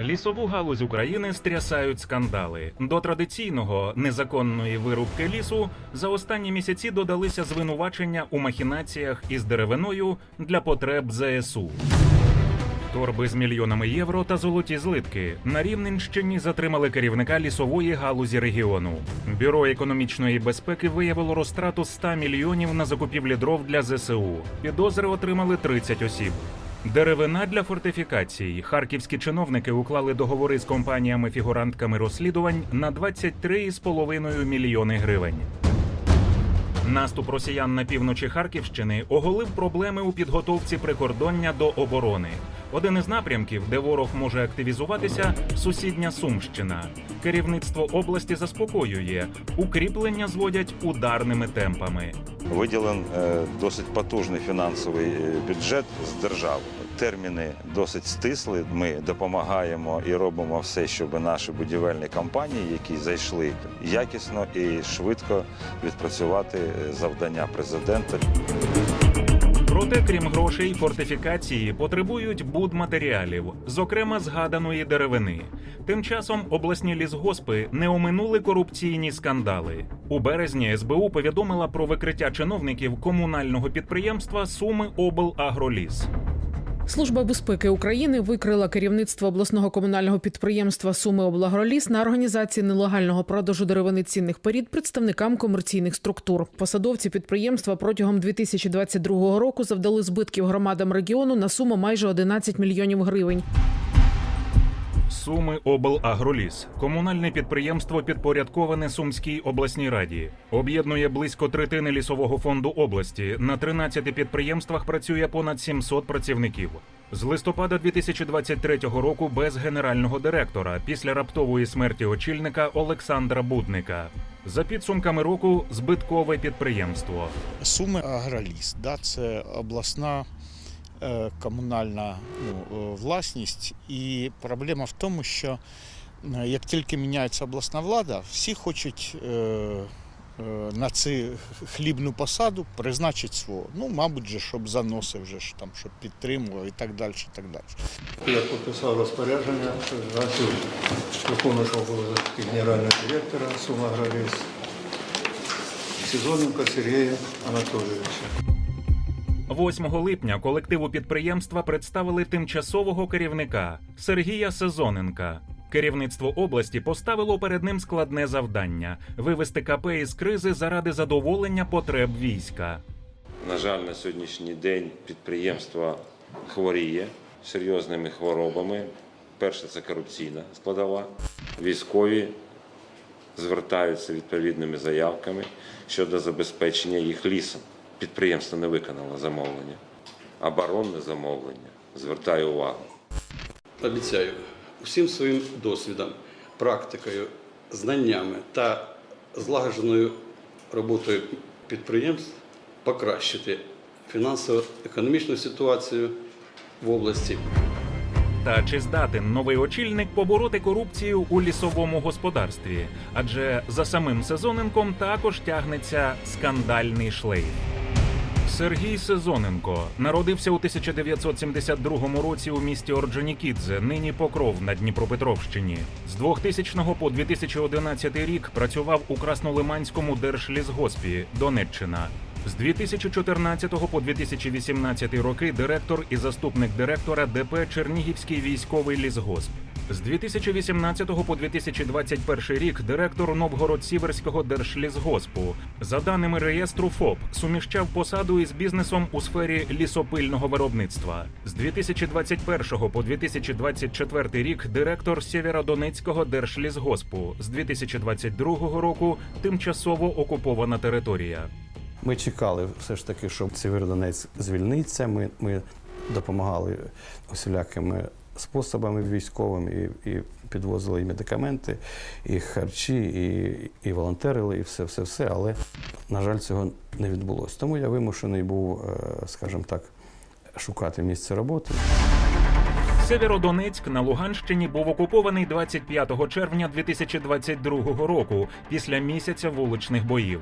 Лісову галузь України стрясають скандали. До традиційного незаконної вирубки лісу за останні місяці додалися звинувачення у махінаціях із деревиною для потреб ЗСУ. Торби з мільйонами євро та золоті злитки на Рівненщині затримали керівника лісової галузі регіону. Бюро економічної безпеки виявило розтрату 100 мільйонів на закупівлі дров для ЗСУ. Підозри отримали 30 осіб. Деревина для фортифікацій. Харківські чиновники уклали договори з компаніями-фігурантками розслідувань на 23,5 мільйони гривень. Наступ росіян на півночі Харківщини оголив проблеми у підготовці прикордоння до оборони. Один із напрямків, де ворог може активізуватися, сусідня Сумщина. Керівництво області заспокоює, укріплення зводять ударними темпами. Виділен е, досить потужний фінансовий е, бюджет з держави. Терміни досить стисли. Ми допомагаємо і робимо все, щоб наші будівельні компанії, які зайшли якісно і швидко відпрацювати е, завдання президента. Проте, крім грошей, фортифікації потребують будматеріалів, зокрема згаданої деревини. Тим часом обласні лісгоспи не оминули корупційні скандали. У березні СБУ повідомила про викриття чиновників комунального підприємства Суми Облагроліс. Служба безпеки України викрила керівництво обласного комунального підприємства Суми Облагроліс на організації нелегального продажу деревини цінних порід представникам комерційних структур. Посадовці підприємства протягом 2022 року завдали збитків громадам регіону на суму майже 11 мільйонів гривень. Суми Облагроліс комунальне підприємство підпорядковане Сумській обласній раді. Об'єднує близько третини лісового фонду області. На 13 підприємствах працює понад 700 працівників. З листопада 2023 року без генерального директора після раптової смерті очільника Олександра Будника. За підсумками року збиткове підприємство. Суми Агроліс, да, це обласна комунальна ну, е, власність. І проблема в тому, що е, як тільки міняється обласна влада, всі хочуть е, е, на цю хлібну посаду призначити свого. Ну, мабуть, же, щоб заноси вже там, щоб підтримував і так далі. Так далі. Я підписав розпорядження виконуючого обов'язки генерального директора Сумагроліс Сезоненко Сергія Анатолійовича. 8 липня колективу підприємства представили тимчасового керівника Сергія Сезоненка. Керівництво області поставило перед ним складне завдання вивести КП із кризи заради задоволення потреб війська. На жаль, на сьогоднішній день підприємство хворіє серйозними хворобами. Перше це корупційна складова. Військові звертаються відповідними заявками щодо забезпечення їх лісом. Підприємство не виконало замовлення. Оборонне замовлення. Звертаю увагу. обіцяю усім своїм досвідом, практикою, знаннями та злагодженою роботою підприємств покращити фінансово-економічну ситуацію в області. Та чи здатен новий очільник побороти корупцію у лісовому господарстві? Адже за самим Сезоненком також тягнеться скандальний шлейф. Сергій Сезоненко народився у 1972 році у місті Орджонікідзе, нині Покров на Дніпропетровщині. З 2000 по 2011 рік працював у Краснолиманському держлісгоспі Донеччина. З 2014 по 2018 роки директор і заступник директора ДП Чернігівський військовий лісгосп. З 2018 по 2021 рік директор Новгород-Сіверського держлісгоспу. За даними реєстру ФОП, суміщав посаду із бізнесом у сфері лісопильного виробництва. З 2021 по 2024 рік директор Сєвєродонецького держлісгоспу. З 2022 року тимчасово окупована територія. Ми чекали все ж таки, що Сєвєродонець звільниться. Ми, ми допомагали усілякими способами військовими і, і підвозили і медикаменти, і харчі, і, і волонтерили, і все, все, все. Але, на жаль, цього не відбулося. Тому я вимушений був, е, скажімо так, шукати місце роботи. Сєвєродонецьк на Луганщині був окупований 25 червня 2022 року після місяця вуличних боїв.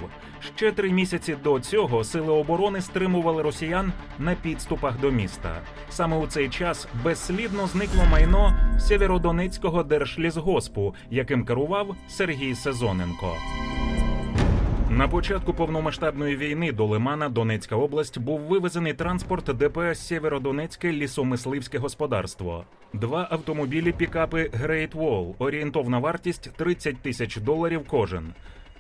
Ще три місяці до цього сили оборони стримували росіян на підступах до міста. Саме у цей час безслідно зникло майно Сєвєродонецького держлісгоспу, яким керував Сергій Сезоненко. На початку повномасштабної війни до Лимана Донецька область був вивезений транспорт ДПС Сєвєродонецьке лісомисливське господарство. Два автомобілі пікапи Great Wall, орієнтовна вартість 30 тисяч доларів кожен.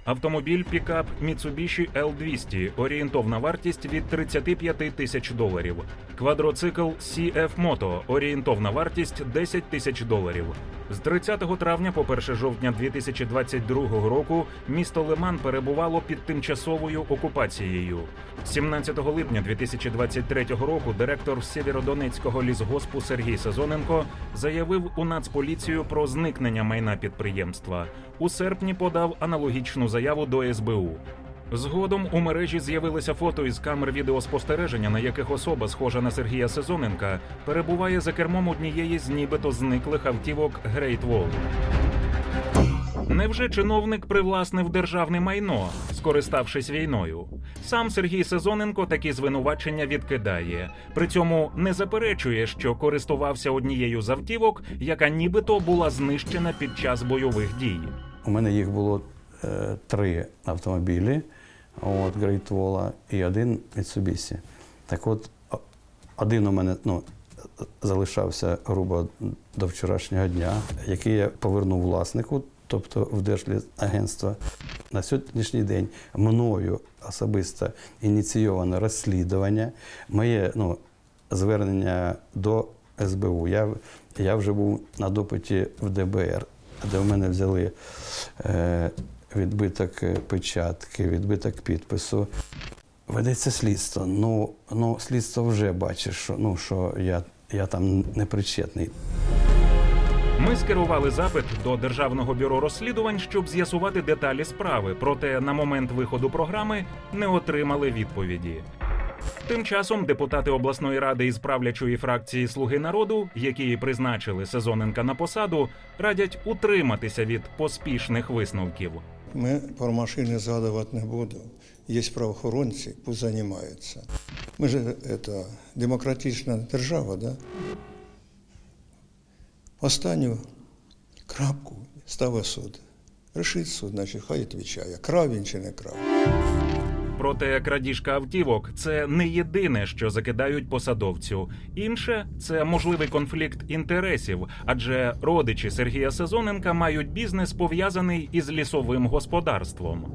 Автомобіль пікап Mitsubishi L200, орієнтовна вартість від 35 тисяч доларів. Квадроцикл CF Moto, орієнтовна вартість 10 тисяч доларів. З 30 травня по 1 жовтня 2022 року місто Лиман перебувало під тимчасовою окупацією. 17 липня 2023 року директор Сєвєродонецького лісгоспу Сергій Сезоненко заявив у Нацполіцію про зникнення майна підприємства. У серпні подав аналогічну заяву до СБУ. Згодом у мережі з'явилися фото із камер відеоспостереження, на яких особа, схожа на Сергія Сезоненка, перебуває за кермом однієї з нібито зниклих автівок Great Wall. Невже чиновник привласнив державне майно, скориставшись війною? Сам Сергій Сезоненко такі звинувачення відкидає. При цьому не заперечує, що користувався однією з автівок, яка нібито була знищена під час бойових дій. У мене їх було е, три автомобілі, от, Great Wall і один Mitsubishi. Так от, один у мене ну, залишався грубо до вчорашнього дня, який я повернув власнику, тобто в Держлісагентство. На сьогоднішній день мною особисто ініційовано розслідування, моє ну, звернення до СБУ. Я, я вже був на допиті в ДБР, де в мене взяли е, відбиток е, печатки, відбиток підпису. Ведеться слідство. Ну, ну слідство вже бачить, що, ну, що я, я там не причетний. Ми скерували запит до Державного бюро розслідувань, щоб з'ясувати деталі справи. Проте на момент виходу програми не отримали відповіді. Тим часом депутати обласної ради із правлячої фракції Слуги народу, які призначили Сезоненка на посаду, радять утриматися від поспішних висновків. Ми про машини згадувати не будемо. Є правоохоронці, пусть займаються. Ми ж це, демократична держава, да? Останню крапку ставить суд. Рішить суд, значить, хай відповідає, крав він чи не крав. Проте крадіжка автівок це не єдине, що закидають посадовцю. Інше це можливий конфлікт інтересів, адже родичі Сергія Сезоненка мають бізнес пов'язаний із лісовим господарством.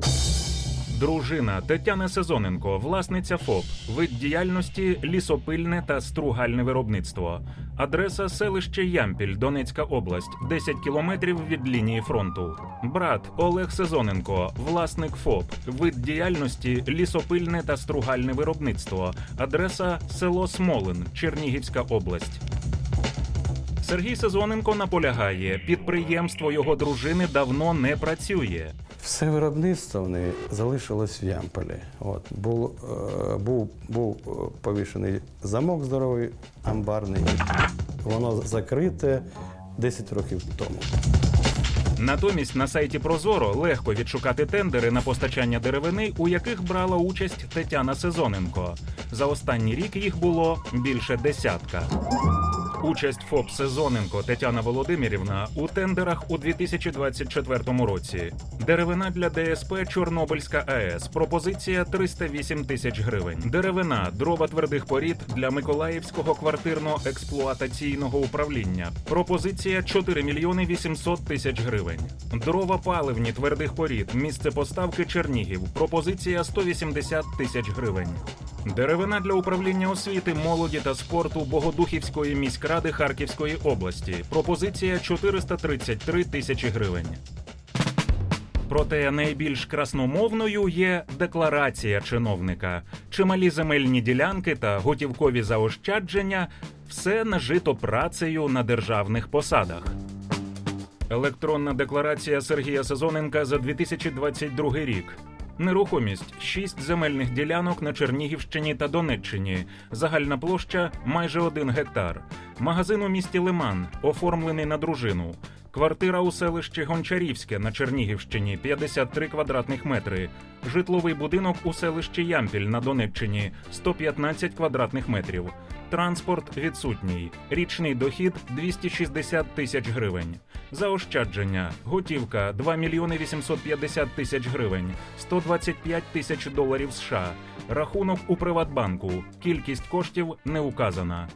Дружина Тетяна Сезоненко, власниця ФОП, вид діяльності лісопильне та стругальне виробництво. Адреса селище Ямпіль, Донецька область, 10 кілометрів від лінії фронту. Брат Олег Сезоненко, власник ФОП, вид діяльності лісопильне та стругальне виробництво. Адреса село Смолин, Чернігівська область. Сергій Сезоненко наполягає, підприємство його дружини давно не працює. Все виробництво в неї залишилось в Ямполі. От, був, е, був, був е, повішений замок здоровий, амбарний. Воно закрите 10 років тому. Натомість на сайті Прозоро легко відшукати тендери на постачання деревини, у яких брала участь Тетяна Сезоненко. За останній рік їх було більше десятка. Участь ФОП Сезоненко Тетяна Володимирівна у тендерах у 2024 році. Деревина для ДСП Чорнобильська АЕС. Пропозиція 308 тисяч гривень. Деревина дрова твердих порід для Миколаївського квартирно-експлуатаційного управління. Пропозиція 4 мільйони 800 тисяч гривень. Дрова паливні твердих порід. Місце поставки Чернігів. Пропозиція 180 тисяч гривень. Деревина для управління освіти, молоді та спорту Богодухівської міськради Харківської області. Пропозиція 433 тисячі гривень. Проте найбільш красномовною є декларація чиновника. Чималі земельні ділянки та готівкові заощадження все нажито працею на державних посадах. Електронна декларація Сергія Сезоненка за 2022 рік. Нерухомість 6 земельних ділянок на Чернігівщині та Донеччині. Загальна площа майже 1 гектар. Магазин у місті Лиман, оформлений на дружину. Квартира у селищі Гончарівське на Чернігівщині 53 квадратних метри. Житловий будинок у селищі Ямпіль на Донеччині 115 квадратних метрів. Транспорт відсутній. Річний дохід 260 тисяч гривень. Заощадження. Готівка 2 мільйони 850 тисяч гривень, 125 тисяч доларів США. Рахунок у Приватбанку. Кількість коштів не указана.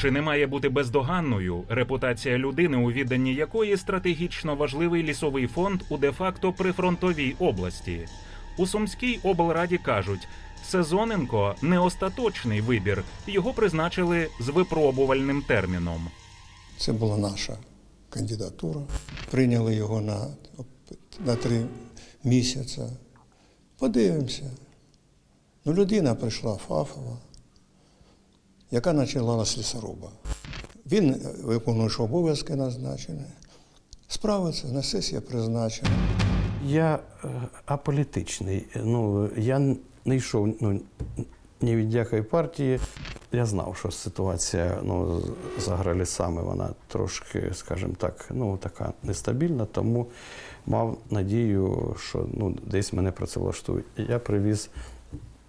Чи не має бути бездоганною репутація людини, у відданні якої стратегічно важливий лісовий фонд у де-факто прифронтовій області? У Сумській облраді кажуть, Сезоненко не остаточний вибір, його призначили з випробувальним терміном. Це була наша кандидатура. Прийняли його на, на три місяці. Подивимося. Ну, людина прийшла фахова, яка починала з лісоруба. Він виконуючи обов'язки назначені, справиться, на сесія призначена. Я е, аполітичний. Ну, я не йшов ну, ні від якої партії. Я знав, що ситуація ну, з агролісами вона трошки, скажімо так, ну, така нестабільна, тому мав надію, що ну, десь мене працевлаштують. Я привіз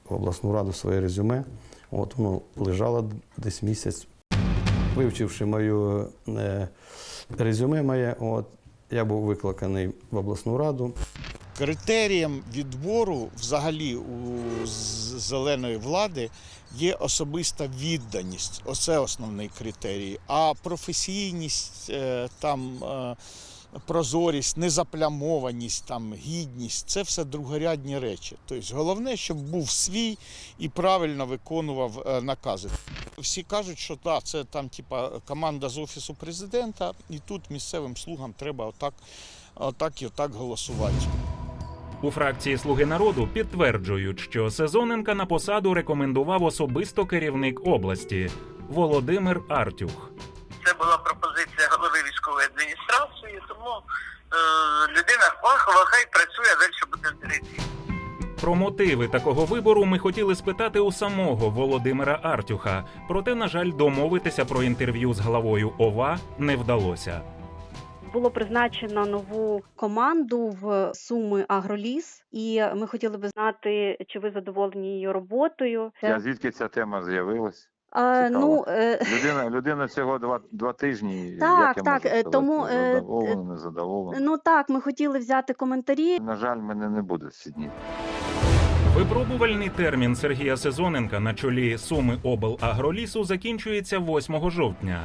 в обласну раду своє резюме. От воно лежало десь місяць. Вивчивши моє е, резюме моє, от, я був викликаний в обласну раду. Критерієм відбору взагалі у зеленої влади є особиста відданість. Оце основний критерій. А професійність, е, там, е, прозорість, незаплямованість, там, гідність це все другорядні речі. Тобто головне, щоб був свій і правильно виконував е, накази. Всі кажуть, що да, це там, типа, команда з офісу президента, і тут місцевим слугам треба отак, отак і отак голосувати. У фракції Слуги народу підтверджують, що Сезоненка на посаду рекомендував особисто керівник області Володимир Артюх. Це була пропозиція голови військової адміністрації, тому е, людина фахова, хай працює, а далі буде дивитися. Про мотиви такого вибору ми хотіли спитати у самого Володимира Артюха. Проте, на жаль, домовитися про інтерв'ю з главою ОВА не вдалося. Було призначено нову команду в Суми Агроліс, і ми хотіли би знати, чи ви задоволені її роботою. Я звідки ця тема з'явилась? А, ну, е, Людина, людина всього два, два тижні. Так, як я так, можу е, сказати, тому, е, задоволена, незадоволена. ну так, ми хотіли взяти коментарі. На жаль, мене не буде ці дні. Випробувальний термін Сергія Сезоненка на чолі Суми облагролісу закінчується 8 жовтня.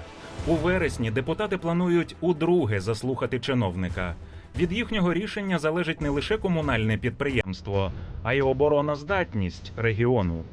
У вересні депутати планують удруге заслухати чиновника. Від їхнього рішення залежить не лише комунальне підприємство, а й обороноздатність регіону.